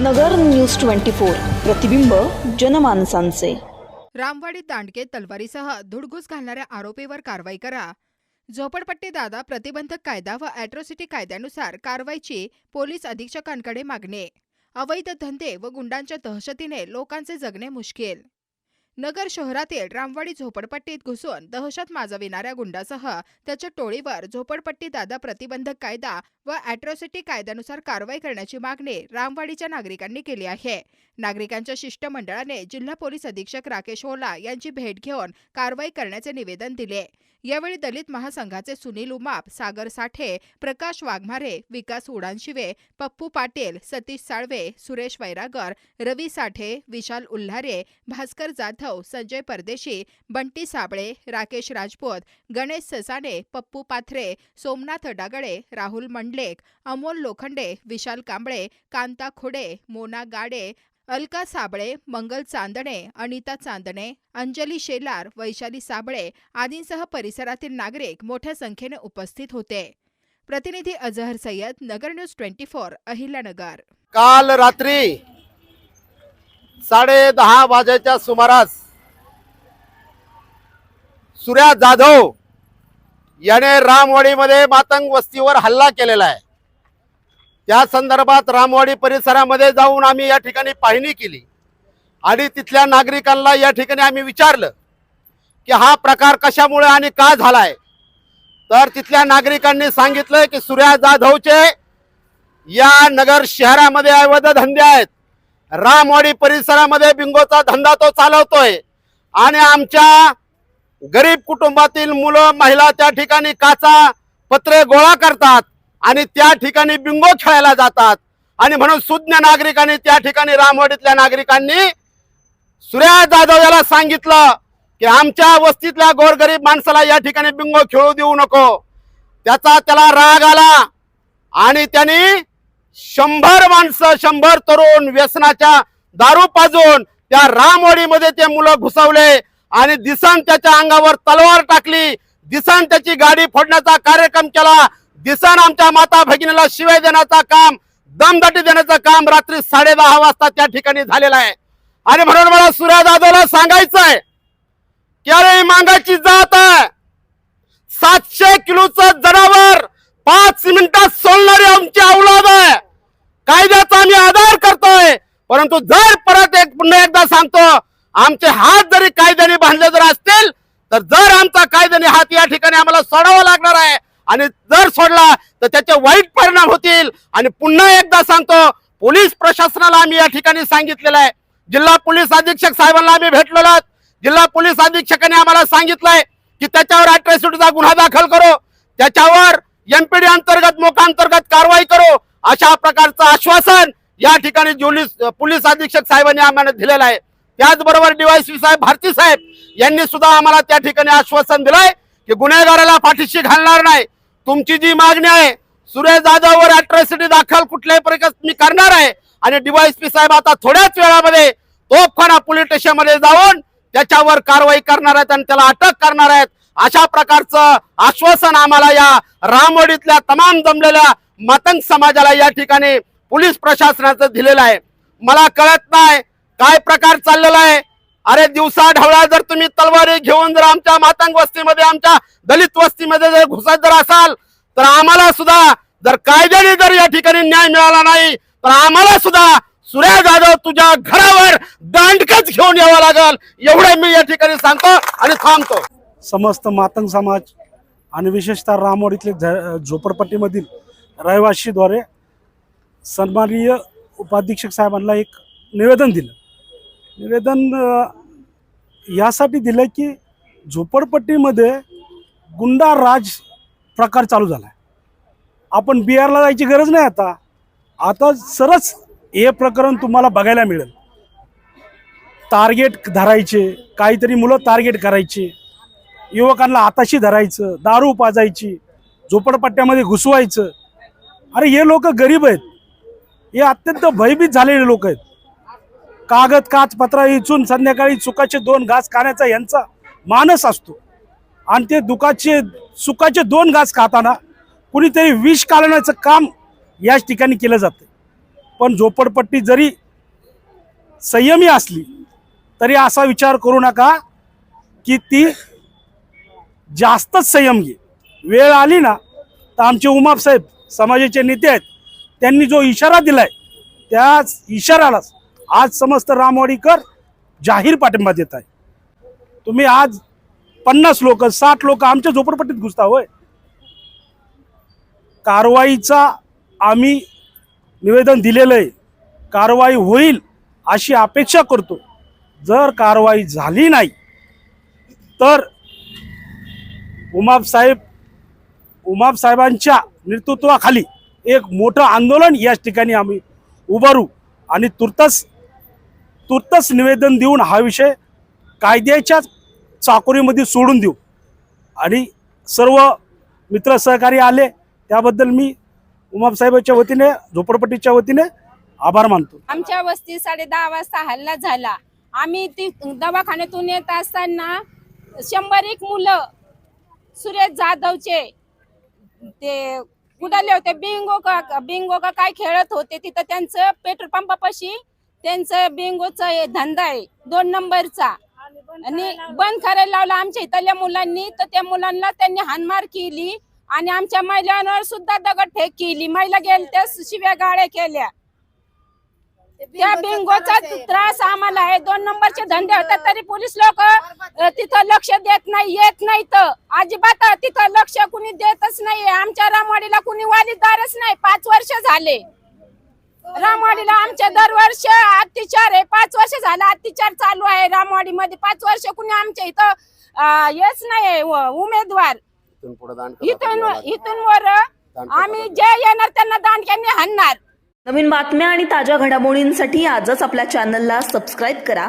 नगर news twenty four प्रतिबिंब जनमानसांचे. रामवाडीत दांडके तलवारीसह धुडगूस घालणाऱ्या आरोपीवर कारवाई करा. झोपडपट्टी दादा प्रतिबंधक कायदा व अॅट्रॉसिटी कायद्यानुसार कारवाईची पोलीस अधीक्षकांकडे मागणे. अवैध धंदे व गुंडांच्या दहशतीने लोकांचे जगणे मुश्किल. नगर शहरातील रामवाडी झोपडपट्टीत घुसून दहशत माजविणाऱ्या गुंडासह त्याच्या टोळीवर झोपडपट्टी दादा प्रतिबंधक कायदा व अॅट्रॉसिटी कायद्यानुसार कारवाई करण्याची मागणी रामवाडीच्या नागरिकांनी केली आहे. नागरिकांच्या शिष्टमंडळाने जिल्हा पोलीस अधीक्षक राकेश होला यांची भेट घेऊन कारवाई करण्याचे निवेदन दिले. यावेळी दलित महासंघाचे सुनील उमाप सागर साठे प्रकाश वाघमारे विकास उडानशिवे पप्पू पाटील सतीश साळवे सुरेश वैरागर रवी साठे विशाल उल्हारे भास्कर जाधव संजय परदेशी बंटी साबळे राकेश राजपूत गणेश ससाने पप्पू पाथरे सोमनाथ डागळे राहुल मंडलेक अमोल लोखंडे विशाल कांबळे कांता खुडे मोना गाडे अलका साबळे मंगल चांदणे अनिता चांदणे अंजली शेलार वैशाली साबळे आदींसह परिसरातील नागरिक मोठ्या संख्येने उपस्थित होते. प्रतिनिधी Azhar Sayyed Nagar news twenty four Ahilyanagar. काल रात्री साडे दहा वाजेच्या सुमारास सूर्या जाधव याने रामवाडीमध्ये मातंग वस्तीवर हल्ला केलेला आहे. त्या संदर्भात रामवाडी परिसरामध्ये जाऊन आम्ही या ठिकाणी पाहणी केली. आणि तिथल्या नागरिकांना या ठिकाणी आम्ही विचारलं की हा प्रकार कशामुळे आणि का झालाय? तर तिथल्या नागरिकांनी सांगितलं की सूर्या जाधवचे या नगर शहरामध्ये अवैध धंदे आहेत. रामवाडी परिसरामध्ये बिंगोचा धंदा तो चालवतोय. आणि आमच्या गरीब कुटुंबातील मुलं महिला त्या ठिकाणी काचा पत्रे गोळा करतात. आणि त्या ठिकाणी बिंगो खेळायला जातात. आणि म्हणून सुज्ञ नागरिकांनी त्या ठिकाणी रामवाडीतल्या नागरिकांनी सुर्या जाधव याला सांगितलं की आमच्या वस्तीतल्या गोरगरीब माणसाला या ठिकाणी बिंगो खेळू देऊ नको. त्याचा त्याला राग आला आणि त्यांनी शंभर माणसं शंभर तरुण व्यसनाच्या दारू पाजून त्या रामवाडीमध्ये ते मुलं घुसवले आणि दिसान त्याच्या अंगावर तलवार टाकली. दिसान त्याची गाडी फोडण्याचा कार्यक्रम केला. दिसन आमच्या माता भगिनीला शिवाय देण्याचा काम दमदाटी देण्याचं काम रात्री साडे दहा वाजता त्या ठिकाणी झालेलं आहे. आणि म्हणून मला सूर्या जाधवला सांगायचं आहे की अरे मांगाची जात आहे. सातशे किलोचं जनावर पाच मिनिटात सोडणारी आमची औलाद आहे. कायद्याचा आम्ही आधार करतोय. परंतु जर परत एक पुन्हा एकदा सांगतो आमचे हात जरी कायद्याने बांधले जर असतील तर जर आमचा कायद्याने हात या ठिकाणी आम्हाला सोडावा लागणार आहे. आणि जर सोडला तर त्याचे वाईट परिणाम होतील. आणि पुन्हा एकदा सांगतो पोलीस प्रशासनाला आम्ही या ठिकाणी सांगितलेलं आहे. जिल्हा पोलीस अधीक्षक साहेबांना आम्ही भेटलेलो आहोत. जिल्हा पोलीस अधीक्षकाने आम्हाला सांगितलंय की त्याच्यावर अट्रॅसिटीचा गुन्हा दाखल करो. त्याच्यावर एमपीडी अंतर्गत मोका अंतर्गत कारवाई करो. अशा प्रकारचं आश्वासन या ठिकाणी पोलीस पोलीस अधीक्षक साहेबांनी आम्हाला दिलेलं आहे. त्याचबरोबर डीवायसी साहेब भारती साहेब यांनी सुद्धा आम्हाला त्या ठिकाणी आश्वासन दिलंय की गुन्हेगाराला पाठीशी घालणार नाही. तुमची जी मागणी आहे सुरेश जाधववर अट्रॉसिटी दाखल कुठल्याही प्रकारे मी करणार आहे. आणि डीवायसपी साहेब आता थोड्याच वेळामध्ये तोफखाना पोलीस स्टेशनमध्ये जाऊन त्याच्यावर कारवाई करणार आहेत आणि त्याला अटक करणार आहेत. अशा प्रकारचं आश्वासन आम्हाला या रामवाडीतल्या तमाम जमलेल्या मतंग समाजाला या ठिकाणी पोलीस प्रशासनाचं दिलेलं आहे. मला कळत नाही काय प्रकार चाललेला आहे. अरे दिवसा ढवळा जर तुम्ही तलवारी घेऊन जर आमच्या मातंग वस्तीमध्ये आमच्या दलित वस्तीमध्ये जर घुसत जर असाल तर आम्हाला सुद्धा जर कायद्याने जर या ठिकाणी न्याय मिळाला नाही तर आम्हाला सुद्धा सूर्या जाधव तुझ्या घरावर दांडकच घेऊन यावं लागल. एवढं मी या ठिकाणी सांगतो आणि थांबतो. समस्त मातंग समाज आणि विशेषतः रामवाडीतले झ- झोपडपट्टीमधील रहिवाशीद्वारे सन्माननीय उपाधीक्षक साहेबांना एक निवेदन दिलं. निवेदन यासाठी दिलं की झोपडपट्टीमध्ये गुंडा राज प्रकार चालू झाला आहे आपण बिहारला जायची गरज नाही आता. आता सरच हे प्रकरण तुम्हाला बघायला मिळेल. टार्गेट धरायचे काहीतरी मुलं टार्गेट करायचे. युवकांना आताशी धरायचं दारू पाजायची झोपडपट्ट्यामध्ये घुसवायचं. अरे हे लोक गरीब आहेत. हे अत्यंत भयभीत झालेले लोक आहेत. कागद काचपत्र इचून संध्याकाळी चुकाचे दोन घास खाण्याचा यांचा मानस असतो. आणि ते दुखाचे सुखाचे दोन घास खाताना कुणीतरी विष काढण्याचं काम याच ठिकाणी केलं जातं. पण झोपडपट्टी जरी संयमी असली तरी असा विचार करू नका की ती जास्तच संयम घे. वेळ आली ना तर आमचे उमाप साहेब समाजाचे नेते आहेत त्यांनी जो इशारा दिलाय त्या इशारालाच आज समस्त रामवाडीकर जाहीर पाठिंबा देत आहे. तुम्ही आज पन्नास लोक साठ लोक आमच्या झोपडपट्टीत घुसता होय? कारवाईचा आम्ही निवेदन दिलेलं आहे कारवाई होईल अशी अपेक्षा करतो. जर कारवाई झाली नाही तर उमाबसाहेब साहेब साहेबांच्या नेतृत्वाखाली एक मोठं आंदोलन याच ठिकाणी आम्ही उभारू आणि तुर्तस तुर्तच निवेदन देऊन हा विषय कायद्याच्या चाकोरीमध्ये सोडून देऊ. आणि सर्व मित्र सहकारी आले त्याबद्दल मी उमाबसाहेबांच्या वतीने झोपडपट्टीच्या वतीने आभार मानतो. आमच्या वस्ती साडे दहा वाजता हल्ला झाला. आम्ही ती दवाखान्यातून येत असताना शंभर एक मुलं सुरेश जाधवचे ते कुडाले होते. बिंगो का बिंगो का काय खेळत होते तिथं त्यांचं पेट्रोल पंपापाशी त्यांचं बिंगोचा हे धंदा आहे दोन नंबरचा. आणि बंद करायला लावला आमच्या इथल्या मुलांनी तर त्या मुलांना त्यांनी हानमार केली आणि आमच्या महिलांवर सुद्धा दगडफेक केली. महिला गेल्या त्या शिव्या गाड्या केल्या. त्या बिंगोचा त्रास आम्हाला आहे. दोन नंबरचे धंदे होतात तरी पोलीस लोक तिथं लक्ष देत नाही येत नाही तर. अजिबात तिथं लक्ष कुणी देतच नाही आमच्या रामवाडीला कुणी वालीदारच नाही. पाच वर्ष झाले. रामवाडीला आमच्या दरवर्ष अत्याचार आहे. पाच वर्ष झालं अत्याचार चालू आहे रामवाडी मध्ये पाच वर्ष कुणी आमच्या इथं हेच नाही उमेदवार. इथून पुढे इथून इथून वर आम्ही जे येणार त्यांना दांडक्यांनी हाणणार. नवीन बातम्या आणि ताज्या घडामोडींसाठी आजच आपल्या चॅनलला सबस्क्राईब करा.